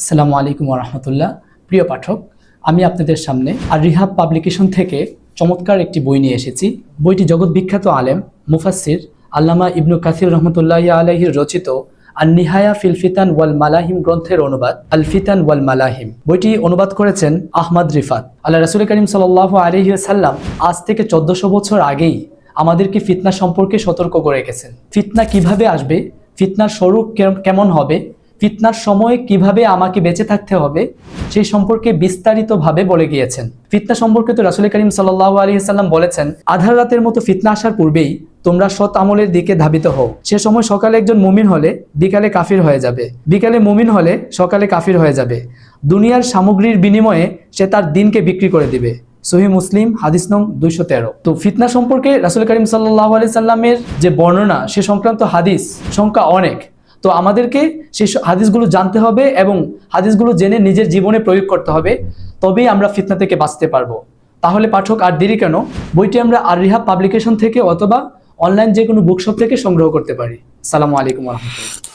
আসসালামু আলাইকুম রহমতুল্লাহ প্রিয় পাঠক, আমি আপনাদের সামনে আর রিহাব পাবলিকেশন থেকে চমৎকার একটি বই নিয়ে এসেছি। বইটি জগৎ বিখ্যাত আলেম মুফাসির আল্লামা ইবনু কাসির রহমতুল্লাহ আলাহির রচিত আর নিহায়া ফিলফিতান ওয়াল মালাহিম গ্রন্থের অনুবাদ, আল ফিতান ওয়াল মালাহিম। বইটি অনুবাদ করেছেন আহমদ রিফাত। আল্লাহ রসুল করিম সাল আলহি সাল্লাম আজ থেকে চোদ্দশো বছর আগেই আমাদেরকে ফিতনা সম্পর্কে সতর্ক করে গেছেন ফিতনা কীভাবে আসবে, ফিতনার স্বরূপ কেমন হবে ফিতনার সময় কীভাবে আমাকে বেঁচে থাকতে হবে সেই সম্পর্কে বিস্তারিতভাবে বলে গিয়েছেন। ফিতনা সম্পর্কে তো রাসুল করিম সাল্লাহ আলী সাল্লাম বলেছেন, আধার রাতের মতো ফিতনা আসার পূর্বেই তোমরা সৎ আমলের দিকে ধাবিত হও। সে সময় সকালে একজন মুমিন হলে বিকালে কাফির হয়ে যাবে। বিকালে মুমিন হলে সকালে কাফির হয়ে যাবে। দুনিয়ার সামগ্রীর বিনিময়ে সে তার দিনকে বিক্রি করে দিবে। সহি মুসলিম, হাদিস নং দুইশো তেরো। তো ফিতনা সম্পর্কে রাসুল করিম সাল্লাহ আলি সাল্লামের যে বর্ণনা, সে সংক্রান্ত হাদিস সংখ্যা অনেক। তো আমাদেরকে সেই হাদিসগুলো জানতে হবে এবং হাদিসগুলো জেনে নিজের জীবনে প্রয়োগ করতে হবে, তবেই আমরা ফিতনা থেকে বাঁচতে পারব। তাহলে পাঠক, আর দেরি কেন? বইটি আমরা আর রিহাব পাবলিকেশন থেকে অথবা অনলাইন যে কোনো বুকশপ থেকে সংগ্রহ করতে পারি। সালামু আলাইকুম রহমতুল্লাহ।